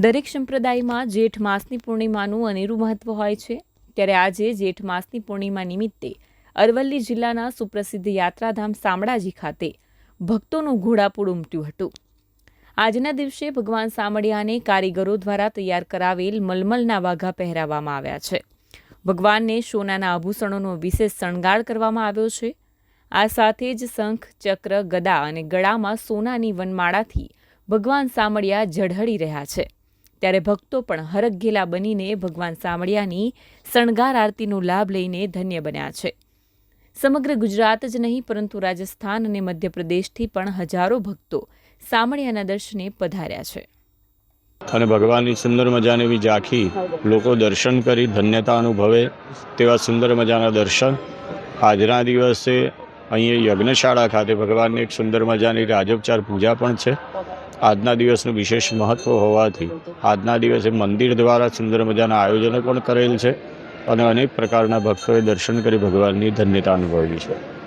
દરેક સંપ્રદાયમાં જેઠ માસની પૂર્ણિમાનું અનેરું મહત્વ હોય છે. ત્યારે આજે જેઠ માસની પૂર્ણિમા નિમિત્તે અરવલ્લી જિલ્લાના સુપ્રસિદ્ધ યાત્રાધામ શામળાજી ખાતે ભક્તોનું ઘોડાપૂર ઉમટ્યું હતું. આજના દિવસે ભગવાન સામળિયાને કારીગરો દ્વારા તૈયાર કરાવેલ મલમલના વાઘા પહેરાવવામાં આવ્યા છે. ભગવાનને સોનાના આભૂષણોનો વિશેષ શણગાર કરવામાં આવ્યો છે. આ સાથે જ શંખ, ચક્ર, ગદા અને ગળામાં સોનાની વનમાળાથી ભગવાન સામળિયા ઝળહળી રહ્યા છે. ત્યારે ભક્તો પણ હરગેલા બનીને ભગવાન સામળિયાની શણગાર આરતીનો લાભ લઈને ધન્ય બન્યા છે. સમગ્ર ગુજરાત જ નહીં, પરંતુ રાજસ્થાન અને મધ્યપ્રદેશથી પણ હજારો ભક્તો સામળિયાના દર્શને પધાર્યા છે. અને ભગવાનની સુંદર મજાની એવી ઝાંખી લોકો દર્શન કરી ધન્યતા અનુભવે તેવા સુંદર મજાના દર્શન. આજના દિવસે અહીં યજ્ઞશાળા ખાતે ભગવાનની એક સુંદર મજાની રાજોપચાર પૂજા પણ છે. આજના દિવસનું વિશેષ મહત્ત્વ હોવાથી આજના દિવસે મંદિર દ્વારા સુંદર મજાના આયોજનો પણ કરેલ છે અને અનેક પ્રકારના ભક્તોએ દર્શન કરી ભગવાનની ધન્યતા અનુભવી છે.